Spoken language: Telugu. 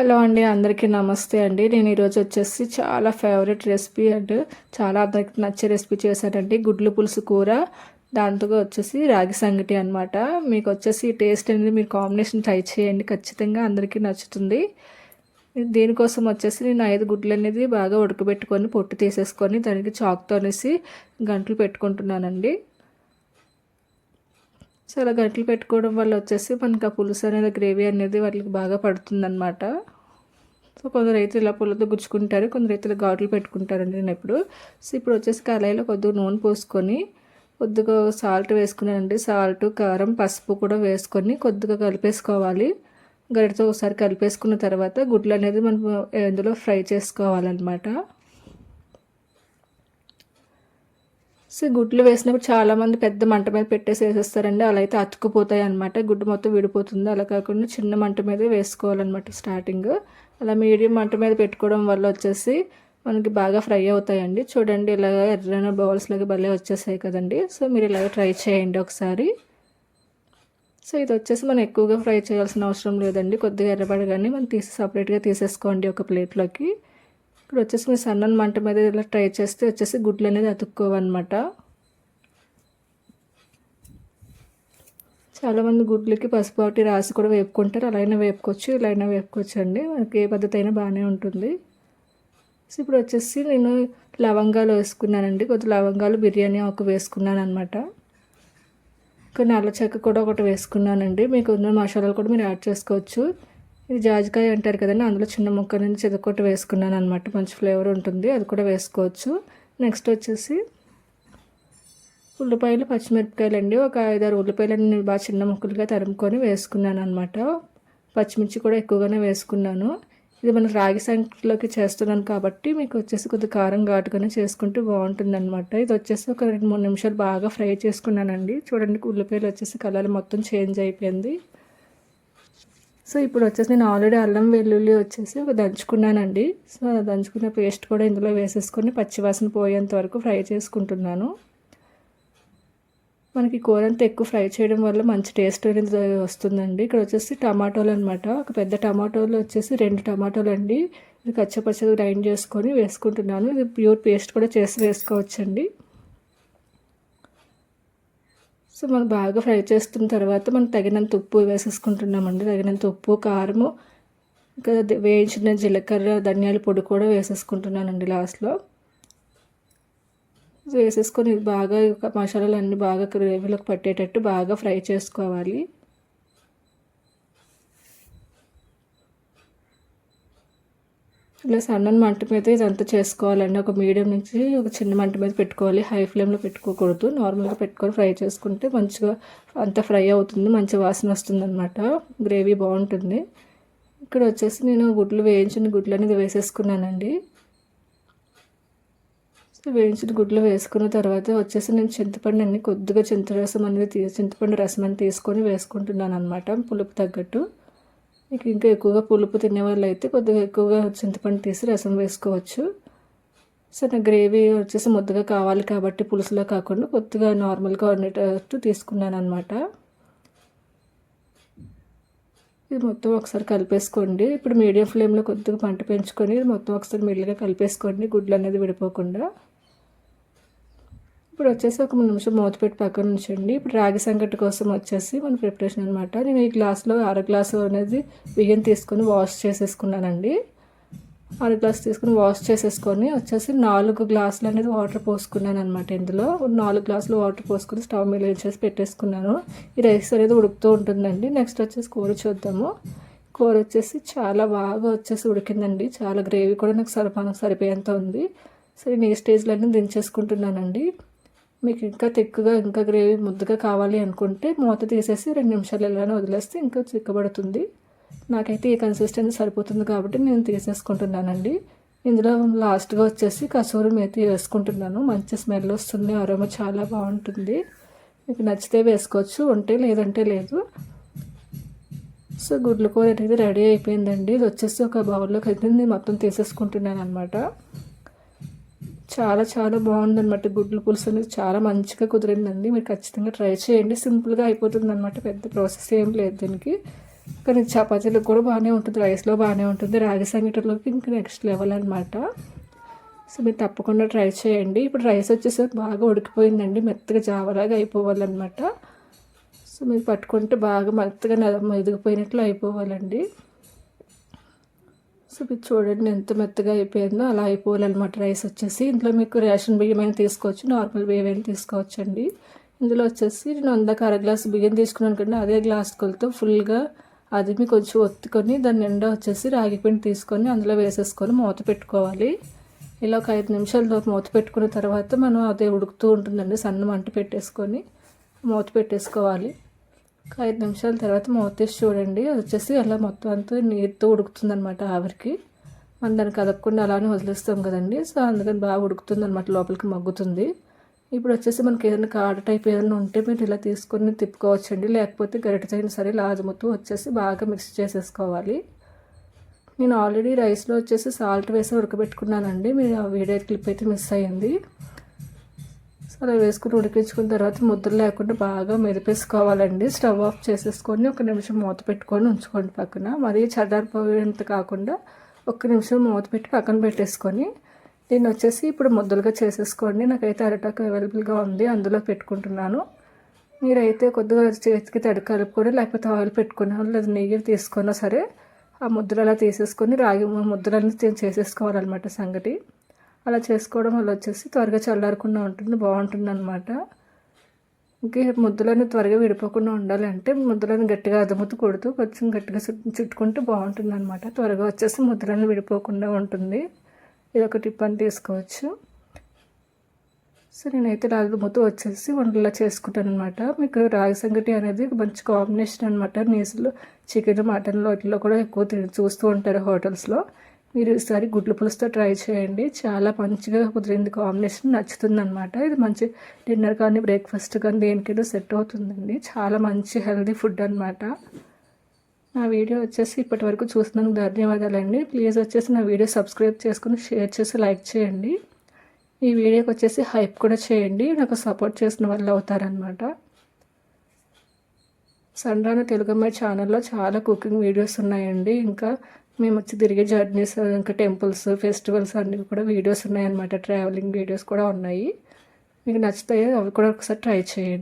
హలో అండి అందరికీ నమస్తే అండి. నేను ఈరోజు వచ్చేసి చాలా ఫేవరెట్ రెసిపీ అండ్ చాలా అందరికి నచ్చే రెసిపీ చేశానండి. గుడ్లు పులుసు కూర దాంతో వచ్చేసి రాగి సంగటి అనమాట మీకు వచ్చేసి టేస్ట్ అనేది మీరు కాంబినేషన్ ట్రై చేయండి ఖచ్చితంగా అందరికీ నచ్చుతుంది. దీనికోసం వచ్చేసి నేను ఐదు గుడ్లు అనేది బాగా ఉడకబెట్టుకొని పొట్టు తీసేసుకొని దానికి చాక్తో అనేసి గంటలు పెట్టుకుంటున్నానండి. సో అలా గంటలు పెట్టుకోవడం వల్ల వచ్చేసి మనకి ఆ పులుసు అనేది గ్రేవీ అనేది వాళ్ళకి బాగా పడుతుందన్నమాట. సో కొందరు అయితే ఇలా పుల్లతో గుచ్చుకుంటారు కొందరు అయితే ఘాట్లు పెట్టుకుంటారండి నేను ఎప్పుడు. సో ఇప్పుడు వచ్చేసి కళాయిలో కొద్దిగా నూనె పోసుకొని కొద్దిగా సాల్ట్ వేసుకున్నానండి. సాల్ట్ కారం పసుపు కూడా వేసుకొని కొద్దిగా కలిపేసుకోవాలి. గరిటతో ఒకసారి కలిపేసుకున్న తర్వాత గుడ్లు అనేది మనం ఇందులో ఫ్రై చేసుకోవాలన్నమాట. సో గుడ్లు వేసినప్పుడు చాలామంది పెద్ద మంట మీద పెట్టేసి వేసేస్తారండి అలా అయితే అతుక్కుపోతాయి అనమాట గుడ్డు మొత్తం విడిపోతుంది. అలా కాకుండా చిన్న మంట మీద వేసుకోవాలన్నమాట స్టార్టింగ్. అలా మీడియం మంట మీద పెట్టుకోవడం వల్ల వచ్చేసి మనకి బాగా ఫ్రై అవుతాయండి. చూడండి ఇలాగ ఎర్రన బౌల్స్ లాగా భలే వచ్చేసాయి కదండి. సో మీరు ఇలాగ ట్రై చేయండి ఒకసారి. సో ఇది వచ్చేసి మనం ఎక్కువగా ఫ్రై చేయాల్సిన అవసరం లేదండి. కొద్దిగా ఎర్రబడగానే మనం తీసి సపరేట్గా తీసేసుకోండి ఒక ప్లేట్లోకి. ఇక్కడ వచ్చేసి మీరు సన్నని మంట మీద ఇలా ట్రై చేస్తే వచ్చేసి గుడ్లు అనేది అతుక్కోవన్నమాట. చాలామంది గుడ్లకి పసుపు ఒకటి రాసి కూడా వేపుకుంటారు. అలా అయినా వేపుకోవచ్చు ఇలా అయినా వేపుకోవచ్చు అండి మనకి ఏ పద్ధతి అయినా బాగానే ఉంటుంది. సో ఇప్పుడు వచ్చేసి నేను లవంగాలు వేసుకున్నానండి. కొద్ది లవంగాలు బిర్యానీ ఒక వేసుకున్నాను అనమాట కొన్ని అల్ల చెక్క కూడా ఒకటి వేసుకున్నానండి. మీకు ఉన్న మసాలాలు కూడా మీరు యాడ్ చేసుకోవచ్చు. ఇది జాజికాయ అంటారు కదండి. అందులో చిన్న ముక్క నుంచి చెదకొట్టి వేసుకున్నాను అనమాట మంచి ఫ్లేవర్ ఉంటుంది. అది కూడా వేసుకోవచ్చు. నెక్స్ట్ వచ్చేసి ఉల్లిపాయలు పచ్చిమిరపకాయలు అండి ఒక ఐదారు ఉల్లిపాయలు బాగా చిన్న ముక్కలుగా తరుముకొని వేసుకున్నాను అనమాట పచ్చిమిర్చి కూడా ఎక్కువగానే వేసుకున్నాను. ఇది మనం రాగి సంఖ్యలోకి చేస్తున్నాను కాబట్టి మీకు వచ్చేసి కొద్ది కారం ఘాటుగానే చేసుకుంటే బాగుంటుంది అనమాట ఇది వచ్చేసి ఒక రెండు మూడు నిమిషాలు బాగా ఫ్రై చేసుకున్నానండి. చూడండి ఉల్లిపాయలు వచ్చేసి కలర్ మొత్తం చేంజ్ అయిపోయింది. సో ఇప్పుడు వచ్చేసి నేను ఆల్రెడీ అల్లం వెల్లుల్లి వచ్చేసి ఒక దంచుకున్నానండి. సో దంచుకున్న పేస్ట్ కూడా ఇందులో వేసేసుకొని పచ్చివాసన పోయేంత వరకు ఫ్రై చేసుకుంటున్నాను. మనకి కూర అంతా ఎక్కువ ఫ్రై చేయడం వల్ల మంచి టేస్ట్ అనేది వస్తుందండి. ఇక్కడ వచ్చేసి టమాటోలు అనమాట ఒక పెద్ద టమాటోలు వచ్చేసి రెండు టమాటోలు అండి ఇది కచ్చపచ్చగా గ్రైండ్ చేసుకొని వేసుకుంటున్నాను. ఇది ప్యూర్ పేస్ట్ కూడా చేసి వేసుకోవచ్చండి. సో మనం బాగా ఫ్రై చేస్తున్న తర్వాత మనం తగినంత ఉప్పు వేసేసుకుంటున్నామండి. తగినంత ఉప్పు కారము ఇంకా వేయించిన జీలకర్ర ధనియాల పొడి కూడా వేసేసుకుంటున్నానండి లాస్ట్లో. వేసేసుకొని బాగా మసాలాలు అన్నీ బాగా గ్రేవీలోకి పట్టేటట్టు బాగా ఫ్రై చేసుకోవాలి. ఇలా సన్న మంట మీద ఇదంతా చేసుకోవాలండి. ఒక మీడియం నుంచి ఒక చిన్న మంట మీద పెట్టుకోవాలి. హై ఫ్లేమ్లో పెట్టుకోకూడదు. నార్మల్గా పెట్టుకొని ఫ్రై చేసుకుంటే మంచిగా అంత ఫ్రై అవుతుంది. మంచి వాసన వస్తుంది అనమాట గ్రేవీ బాగుంటుంది. ఇక్కడ వచ్చేసి నేను గుడ్లు వేయించిన గుడ్లు అనేది వేసేసుకున్నానండి. వేయించిన గుడ్లు వేసుకున్న తర్వాత వచ్చేసి నేను చింతపండు అన్ని కొద్దిగా చింతరసం అనేది చింతపండు రసం అని తీసుకొని వేసుకుంటున్నాను అనమాట పులుపు తగ్గట్టు. మీకు ఇంకా ఎక్కువగా పులుపు తినే వాళ్ళు అయితే కొద్దిగా ఎక్కువగా చింతపండు తీసి రసం వేసుకోవచ్చు. సో నా గ్రేవీ వచ్చేసి ముద్దగా కావాలి కాబట్టి పులుసులో కాకుండా కొద్దిగా నార్మల్గా ఉండేటట్టు తీసుకున్నాను అనమాట ఇది మొత్తం ఒకసారి కలిపేసుకోండి. ఇప్పుడు మీడియం ఫ్లేమ్లో కొద్దిగా పంట పెంచుకొని మొత్తం ఒకసారి మెల్లిగా కలిపేసుకోండి. గుడ్లు అనేది విడిపోకుండా. ఇప్పుడు వచ్చేసి ఒక నిమిషం మూత పెట్టి పక్కన ఉంచండి. ఇప్పుడు రాగి సంగటి కోసం వచ్చేసి మన ప్రిపరేషన్ అనమాట నేను ఈ గ్లాస్లో అర గ్లాసు అనేది బియ్యం తీసుకొని వాష్ చేసేసుకున్నానండి. అర గ్లాస్ తీసుకుని వాష్ చేసేసుకొని వచ్చేసి నాలుగు గ్లాసులు అనేది వాటర్ పోసుకున్నాను అనమాట ఇందులో నాలుగు గ్లాసులు వాటర్ పోసుకుని స్టవ్ మీద వేసేసి పెట్టేసుకున్నాను. ఈ రైస్ అనేది ఉడుకుతూ ఉంటుందండి. నెక్స్ట్ వచ్చేసి కూర చూద్దాము. కూర వచ్చేసి చాలా బాగా వచ్చేసి ఉడికిందండి. చాలా గ్రేవీ కూడా నాకు సరిపా సరిపోయేంత ఉంది. సరే నేను ఈ స్టేజ్లో దించేసుకుంటున్నానండి. మీకు ఇంకా తిక్కుగా ఇంకా గ్రేవీ ముద్దగా కావాలి అనుకుంటే మూత తీసేసి రెండు నిమిషాలు ఇలానే వదిలేస్తే ఇంకా చిక్కబడుతుంది. నాకైతే ఈ కన్సిస్టెన్సీ సరిపోతుంది కాబట్టి నేను తీసేసుకుంటున్నానండి. ఇందులో లాస్ట్గా వచ్చేసి కసూరి మేతి వేసుకుంటున్నాను. మంచి స్మెల్ వస్తుంది అరోమ చాలా బాగుంటుంది. మీకు నచ్చితే వేసుకోవచ్చు ఉంటే లేదంటే లేదు. సో గుడ్ల కూర అనేది రెడీ అయిపోయిందండి. ఇది వచ్చేసి ఒక బౌల్లోకి అయితే మొత్తం తీసేసుకుంటున్నాను అనమాట చాలా చాలా బాగుందన్నమాట. గుడ్లు పులుసు అనేది చాలా మంచిగా కుదిరిందండి. మీరు ఖచ్చితంగా ట్రై చేయండి. సింపుల్గా అయిపోతుంది అనమాట పెద్ద ప్రాసెస్ ఏం లేదు దీనికి. కానీ చపాతీలకు కూడా బాగానే ఉంటుంది. రైస్లో బాగానే ఉంటుంది. రాగి సంగటిలోకి ఇంకా నెక్స్ట్ లెవెల్ అనమాట సో మీరు తప్పకుండా ట్రై చేయండి. ఇప్పుడు రైస్ వచ్చేసరికి బాగా ఉడికిపోయిందండి. మెత్తగా జావలాగా అయిపోవాలన్నమాట. సో మీరు పట్టుకుంటే బాగా మెత్తగా ఎదిగిపోయినట్లు అయిపోవాలండి. సో మీరు చూడండి ఎంత మెత్తగా అయిపోయిందో అలా అయిపోవాలన్నమాట రైస్ వచ్చేసి. ఇందులో మీకు రేషన్ బియ్యం అయినా తీసుకోవచ్చు నార్మల్ బియ్యం అయినా తీసుకోవచ్చండి. ఇందులో వచ్చేసి నేను అందాక అర గ్లాస్ బియ్యం తీసుకున్నాను కంటే అదే గ్లాస్ కొలతో ఫుల్గా అది మీకు కొంచెం ఒత్తుకొని దాని నిండా వచ్చేసి రాగి పిండి తీసుకొని అందులో వేసేసుకొని మూత పెట్టుకోవాలి. ఇలా ఒక ఐదు నిమిషాలు మూత పెట్టుకున్న తర్వాత మనం అదే ఉడుకుతూ ఉంటుందండి సన్న మంట పెట్టేసుకొని మూత పెట్టేసుకోవాలి. ఒక ఐదు నిమిషాల తర్వాత మూత తీసి చూడండి. అది వచ్చేసి అలా మొత్తం అంతా నీరుతో ఉడుకుతుంది అనమాట ఆవిరికి. మనం దాన్ని కదపకుండా అలానే వదిలేస్తాం కదండి. సో అందుకని బాగా ఉడుకుతుంది అనమాట లోపలికి మగ్గుతుంది. ఇప్పుడు వచ్చేసి మనకి ఏదైనా కాడ టైప్ ఏదైనా ఉంటే మీరు ఇలా తీసుకొని తిప్పుకోవచ్చండి. లేకపోతే గరిటతో సరే సరే మొత్తం వచ్చేసి బాగా మిక్స్ చేసేసుకోవాలి. నేను ఆల్రెడీ రైస్లో వచ్చేసి సాల్ట్ వేసి ఉడకబెట్టుకున్నానండి. మీరు ఆ వీడియో క్లిప్ అయితే మిస్ అయ్యింది. అలా వేసుకుని ఉడికించుకున్న తర్వాత ముద్దలు లేకుండా బాగా మెరిపేసుకోవాలండి. స్టవ్ ఆఫ్ చేసేసుకొని ఒక నిమిషం మూత పెట్టుకొని ఉంచుకోండి పక్కన. మరీ చల్లారిపోయేంత కాకుండా ఒక్క నిమిషం మూత పెట్టి పక్కన పెట్టేసుకొని దీన్ని వచ్చేసి ఇప్పుడు ముద్దలుగా చేసేసుకోండి. నాకైతే అరటాకు అవైలబుల్గా ఉంది అందులో పెట్టుకుంటున్నాను. మీరైతే కొద్దిగా చేతికి తడి కలుపుకొని లేకపోతే ఆయిల్ పెట్టుకున్నా లేదా నెయ్యి తీసుకున్నా సరే ఆ ముద్దలు అలా తీసేసుకొని రాగి ముద్దలన్నీ చేసేసుకోవాలన్నమాట సంగటి. అలా చేసుకోవడం వల్ల వచ్చేసి త్వరగా చల్లారకుండా ఉంటుంది బాగుంటుంది అనమాట ఇంకే ముద్దలన్నీ త్వరగా విడిపోకుండా ఉండాలంటే ముద్దలను గట్టిగా అదుముతూ కొడుతూ కొంచెం గట్టిగా చుట్టుకుంటే బాగుంటుంది అనమాట త్వరగా వచ్చేసి ముద్దలను విడిపోకుండా ఉంటుంది. ఇది ఒక టిప్ అని తీసుకోవచ్చు. సో నేనైతే రాగి ముద్ద వచ్చేసి వంటలా చేసుకుంటాను అనమాట మీకు రాగి సంగటి అనేది మంచి కాంబినేషన్ అనమాట నీసులు చికెన్ మటన్లో వాటిలో కూడా ఎక్కువ చూస్తూ ఉంటారు హోటల్స్లో. మీరు ఈసారి గుడ్ల పులుసుతో ట్రై చేయండి. చాలా మంచిగా కుదిరింది కాంబినేషన్ నచ్చుతుంది అనమాట ఇది మంచి డిన్నర్ కానీ బ్రేక్ఫాస్ట్ కానీ దేనికైనా సెట్ అవుతుందండి. చాలా మంచి హెల్దీ ఫుడ్ అనమాట నా వీడియో వచ్చేసి ఇప్పటి వరకు చూసినందుకు ధన్యవాదాలండి. ప్లీజ్ వచ్చేసి నా వీడియో సబ్స్క్రైబ్ చేసుకుని షేర్ చేసి లైక్ చేయండి. ఈ వీడియోకి వచ్చేసి హైప్ కూడా చేయండి. నాకు సపోర్ట్ చేసిన వాళ్ళు అవుతారనమాట సండ్రాన తెలుగు అమ్మాయి ఛానల్లో చాలా కుకింగ్ వీడియోస్ ఉన్నాయండి. ఇంకా మేము వచ్చి తిరిగే జర్నీస్ ఇంకా టెంపుల్స్ ఫెస్టివల్స్ అన్నీ కూడా వీడియోస్ ఉన్నాయన్నమాట. ట్రావెలింగ్ వీడియోస్ కూడా ఉన్నాయి. మీకు నచ్చుతాయి అవి కూడా ఒకసారి ట్రై చేయండి.